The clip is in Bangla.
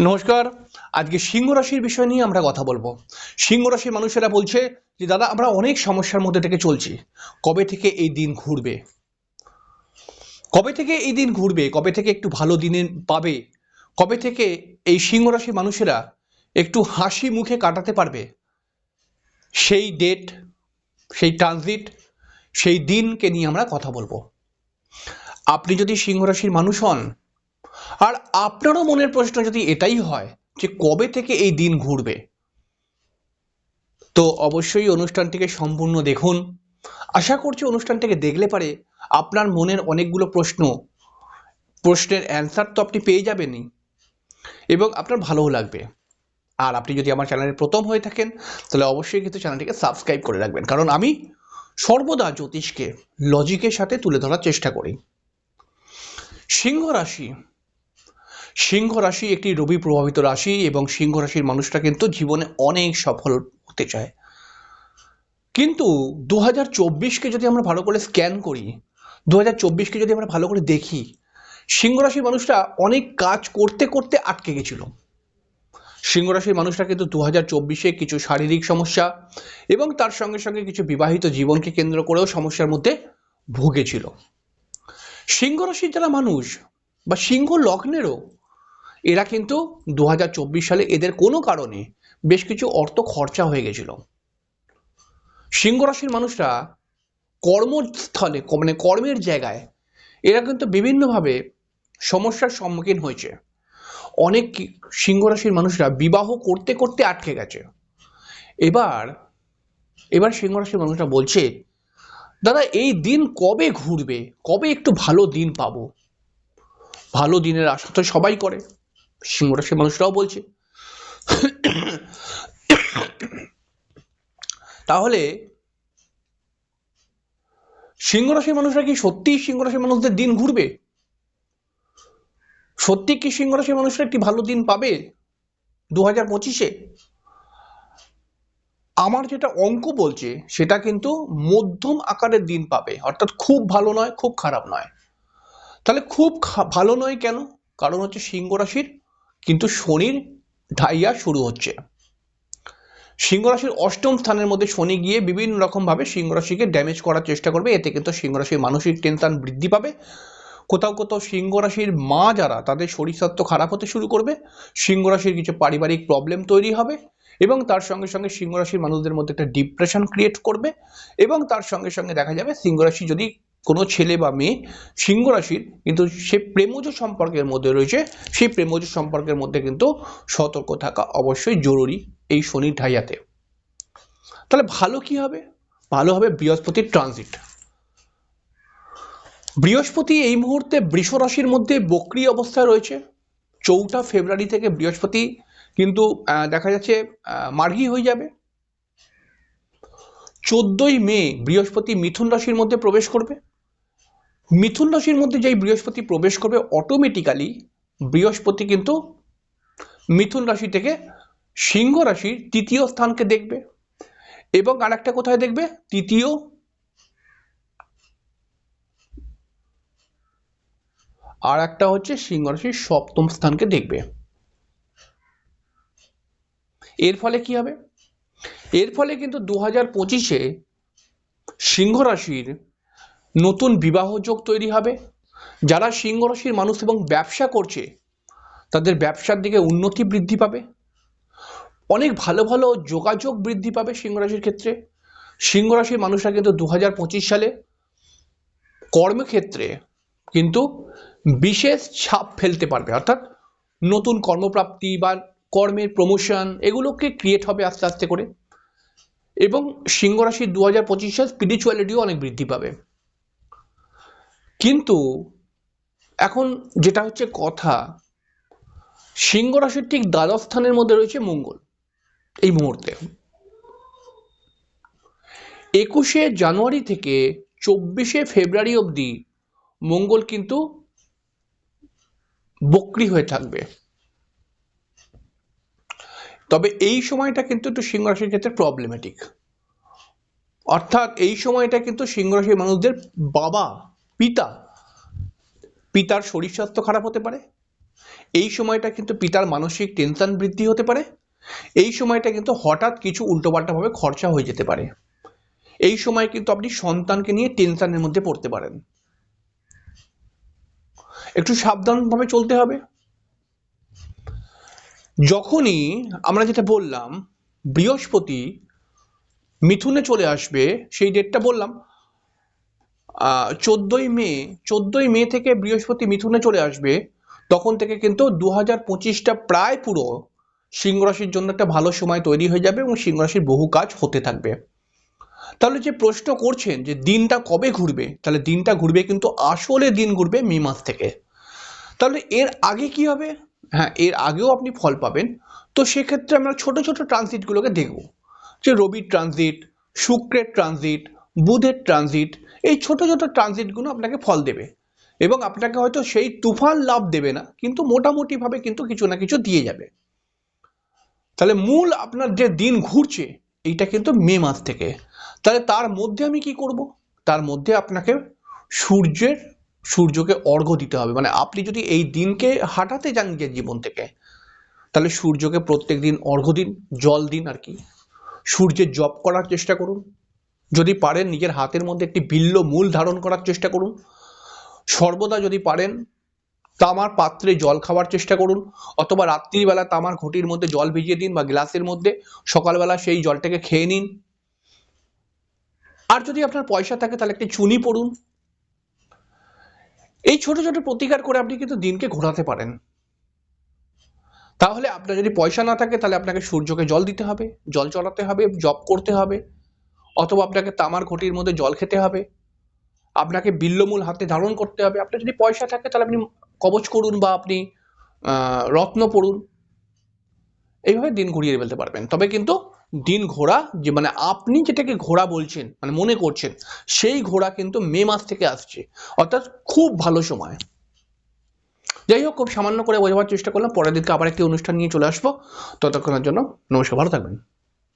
নমস্কার। আজকে সিংহ রাশির বিষয় নিয়ে আমরা কথা বলব। সিংহ রাশির মানুষেরা বলছে যে, দাদা, আমরা অনেক সমস্যার মধ্যে থেকে চলছি। কবে থেকে এই দিন ঘুরবে? কবে থেকে এই দিন ঘুরবে? কবে থেকে একটু ভালো দিনে পাবে? কবে থেকে এই সিংহ রাশির মানুষেরা একটু হাসি মুখে কাটাতে পারবে? সেই ডেট সেই ট্রানজিট সেই দিনকে নিয়ে আমরা কথা বলব। আপনি যদি সিংহ রাশির মানুষ হন আর আপনারও মনের প্রশ্ন যদি এটাই হয় যে কবে থেকে এই দিন ঘুরবে? তো অবশ্যই অনুষ্ঠানটিকে সম্পূর্ণ দেখুন। আশা করছি অনুষ্ঠানটিকে দেখলে পারে আপনার মনের অনেকগুলো প্রশ্ন। প্রশ্নের অ্যান্সার তো আপনি পেয়ে যাবেনই। এবং আপনার ভালোও লাগবে। আর আপনি যদি আমার চ্যানেলে প্রথম হয়ে থাকেন, তাহলে অবশ্যই কিন্তু চ্যানেলটিকে সাবস্ক্রাইব করে রাখবেন। কারণ আমি সর্বদা জ্যোতিষকে, লজিকের সাথে তুলে ধরার চেষ্টা করি। সিংহ রাশি সিংহ রাশি একটি রবি প্রভাবিত রাশি এবং সিংহ রাশির মানুষরা কিন্তু জীবনে অনেক সফল হতে চায়। কিন্তু দু হাজার চব্বিশকে যদি আমরা ভালো করে স্ক্যান করি দু হাজার চব্বিশকে যদি আমরা ভালো করে দেখি, সিংহ রাশির মানুষরা অনেক কাজ করতে করতে আটকে গেছিল। সিংহ রাশির মানুষরা কিন্তু দু হাজার চব্বিশে কিছু শারীরিক সমস্যা এবং তার সঙ্গে সঙ্গে কিছু বিবাহিত জীবনকে কেন্দ্র করেও সমস্যার মধ্যে ভুগেছিল। সিংহ রাশির যারা মানুষ বা সিংহ লগ্নেরও এরা কিন্তু দু হাজার চব্বিশ সালে এদের কোনো কারণে বেশ কিছু অর্থ খরচা হয়ে গেছিল। সিংহ রাশির মানুষরা কর্মস্থলে মানে কর্মের জায়গায় এরা কিন্তু বিভিন্নভাবে সমস্যার সম্মুখীন হয়েছে। অনেক সিংহ রাশির মানুষরা বিবাহ করতে করতে আটকে গেছে। এবার এবার সিংহ রাশির মানুষরা বলছে, দাদা, এই দিন কবে ঘুরবে? কবে একটু ভালো দিন পাবো? ভালো দিনের আশা তো সবাই করে। সিংহ রাশির মানুষরাও বলছে। তাহলে সিংহ রাশির মানুষরা কি সত্যিই সিংহ রাশির মানুষদের দিন ঘুরবে? সত্যি কি সিংহ রাশির মানুষরা একটি ভালো দিন পাবে দু হাজার পঁচিশে? আমার যেটা অঙ্ক বলছে, সেটা কিন্তু মধ্যম আকারের দিন পাবে। অর্থাৎ খুব ভালো নয়, খুব খারাপ নয়। তাহলে খুব ভালো নয় কেন? কারণ হচ্ছে সিংহ রাশির কিন্তু শনির ঢাইয়া শুরু হচ্ছে। সিংহ রাশির অষ্টম স্থানের মধ্যে শনি গিয়ে বিভিন্ন রকমভাবে সিংহ রাশিকে ড্যামেজ করার চেষ্টা করবে। এতে কিন্তু সিংহ রাশির মানসিক টেনশন বৃদ্ধি পাবে। কোথাও কোথাও সিংহ রাশির মা যারা, তাদের শরীর স্বাস্থ্য খারাপ হতে শুরু করবে। সিংহ রাশির কিছু পারিবারিক প্রবলেম তৈরি হবে এবং তার সঙ্গে সঙ্গে সিংহ রাশির মানুষদের মধ্যে একটা ডিপ্রেশন ক্রিয়েট করবে এবং তার সঙ্গে সঙ্গে দেখা যাবে সিংহ রাশি যদি কোনো ছেলে বা মেয়ে সিংহ রাশির, কিন্তু সে প্রেমজ সম্পর্কের মধ্যে রয়েছে, সেই প্রেমজ সম্পর্কের মধ্যে কিন্তু সতর্ক থাকা অবশ্যই জরুরি এই শনির ঢাইয়াতে। তাহলে ভালো কি হবে? ভালো হবে বৃহস্পতির ট্রানজিট বৃহস্পতি এই মুহূর্তে বৃষ রাশির মধ্যে বক্রি অবস্থায় রয়েছে। চৌঠা ফেব্রুয়ারি থেকে বৃহস্পতি কিন্তু দেখা যাচ্ছে মার্গী হয়ে যাবে। চোদ্দই মে বৃহস্পতি মিথুন রাশির মধ্যে প্রবেশ করবে। মিথুন রাশির মধ্যে যেই বৃহস্পতি প্রবেশ করবে অটোমেটিক্যালি বৃহস্পতি কিন্তু মিথুন রাশি থেকে সিংহ রাশির তৃতীয় স্থানকে দেখবে। এবং আরেকটা কোথায় দেখবে? তৃতীয় আর একটা হচ্ছে সিংহ রাশির সপ্তম স্থানকে দেখবে। এর ফলে কি হবে? এর ফলে কিন্তু দু হাজার পঁচিশে সিংহ রাশির নতুন বিবাহ যোগ তৈরি হবে। যারা সিংহ রাশির মানুষ এবং ব্যবসা করছে, তাদের ব্যবসার দিকে উন্নতি বৃদ্ধি পাবে। অনেক ভালো ভালো যোগাযোগ বৃদ্ধি পাবে সিংহ রাশির ক্ষেত্রে। সিংহ রাশির মানুষরা কিন্তু দু হাজার পঁচিশ সালে কর্মক্ষেত্রে কিন্তু বিশেষ ছাপ ফেলতে পারবে। অর্থাৎ নতুন কর্মপ্রাপ্তি বা কর্মের প্রমোশন এগুলোকে ক্রিয়েট হবে আস্তে আস্তে করে। এবং সিংহ রাশির দু হাজার পঁচিশ সাল স্পিরিচুয়ালিটিও অনেক বৃদ্ধি পাবে। কিন্তু এখন যেটা হচ্ছে কথা, সিংহ রাশির ঠিক দ্বাদশ স্থানের মধ্যে রয়েছে মঙ্গল এই মুহূর্তে। একুশে জানুয়ারি থেকে চব্বিশে ফেব্রুয়ারি অবধি মঙ্গল কিন্তু বক্রি হয়ে থাকবে। তবে এই সময়টা কিন্তু একটু সিংহ রাশির ক্ষেত্রে প্রবলেমেটিক অর্থাৎ এই সময়টা কিন্তু সিংহ রাশির মানুষদের বাবা পিতা, পিতার শরীর স্বাস্থ্য খারাপ হতে পারে। এই সময়টা কিন্তু পিতার মানসিক টেনশন বৃদ্ধি হতে পারে। এই সময়টা কিন্তু হঠাৎ কিছু উল্টোপাল্টাভাবে খরচা হয়ে যেতে পারে। এই সময় কিন্তু আপনি সন্তানকে নিয়ে টেনশনের মধ্যে পড়তে পারেন। একটু সাবধানভাবে চলতে হবে। যখনই আমরা যেটা বললাম, বৃহস্পতি মিথুনে চলে আসবে, সেই ডেটটা বললাম। চোদ্দোই মে চোদ্দোই মে থেকে বৃহস্পতি মিথুনে চলে আসবে। তখন থেকে কিন্তু দু হাজার পঁচিশটা প্রায় পুরো সিংহ রাশির জন্য একটা ভালো সময় তৈরি হয়ে যাবে এবং সিংহ রাশির বহু কাজ হতে থাকবে। তাহলে যে প্রশ্ন করছেন যে দিনটা কবে ঘুরবে, তাহলে দিনটা ঘুরবে কিন্তু আসলে দিন ঘুরবে মে মাস থেকে। তাহলে এর আগে কি হবে? হ্যাঁ এর আগেও আপনি ফল পাবেন। তো সেক্ষেত্রে আমরা ছোট ছোট ট্রানজিটগুলোকে দেখব। যে রবির ট্রানজিট শুক্রের ট্রানজিট বুধের ট্রানজিট এই ছোট ছোট ট্রানজিটগুলো আপনাকে ফল দেবে। এবং আপনাকে হয়তো সেই তুফান লাভ দেবে না, কিন্তু মোটামুটিভাবে কিন্তু কিছু না কিছু দিয়ে যাবে। তাহলে মূল আপনার যে দিন ঘুরছে, এইটা কিন্তু মে মাস থেকে। তাহলে তার মধ্যে আমি কি করব? তার মধ্যে আপনাকে সূর্যের, সূর্যকে অর্ঘ্য দিতে হবে। মানে আপনি যদি এই দিনকে হাঁটাতে যান নিজের জীবন থেকে, তাহলে সূর্যকে প্রত্যেক দিন অর্ঘ্য দিন, জল দিন আর কি। সূর্যের জপ করার চেষ্টা করুন। যদি পারেন নিজের হাতের মধ্যে একটি বিল্ল মূল ধারণ করার চেষ্টা করুন। সর্বদা যদি পারেন, তামার পাত্রে জল খাওয়ার চেষ্টা করুন, অথবা রাত্রিবেলা তামার ঘটির মধ্যে জল ভিজিয়ে দিন বা গ্লাসের মধ্যে, সকালবেলা সেই জলটাকে খেয়ে নিন। আর যদি আপনার পয়সা থাকে, তাহলে একটি চুনি পড়ুন এই ছোট ছোট প্রতিকার করে আপনি কিন্তু দিনকে ঘোরাতে পারেন। তাহলে আপনার যদি পয়সা না থাকে, তাহলে আপনাকে সূর্যকে জল দিতে হবে, জল চড়াতে হবে, জপ করতে হবে। অথবা আপনাকে তামার ঘটির মধ্যে জল খেতে হবে। আপনাকে বিল্লমূল হাতে ধারণ করতে হবে। আপনার যদি পয়সা থাকে, তাহলে আপনি কবচ করুন বা আপনি রত্ন পড়ুন। এইভাবে দিন ঘুরিয়ে ফেলতে পারবেন। তবে কিন্তু দিন ঘোরা যে মানে আপনি যেটাকে ঘোরা বলছেন মানে মনে করছেন, সেই ঘোড়া কিন্তু মে মাস থেকে আসছে। অর্থাৎ খুব ভালো সময়। যাই হোক, খুব সামান্য করে বোঝাবার চেষ্টা করলাম। পরের দিনকে আবার একটি অনুষ্ঠান নিয়ে চলে আসব। ততক্ষণের জন্য নমস্কার, ভালো থাকবেন।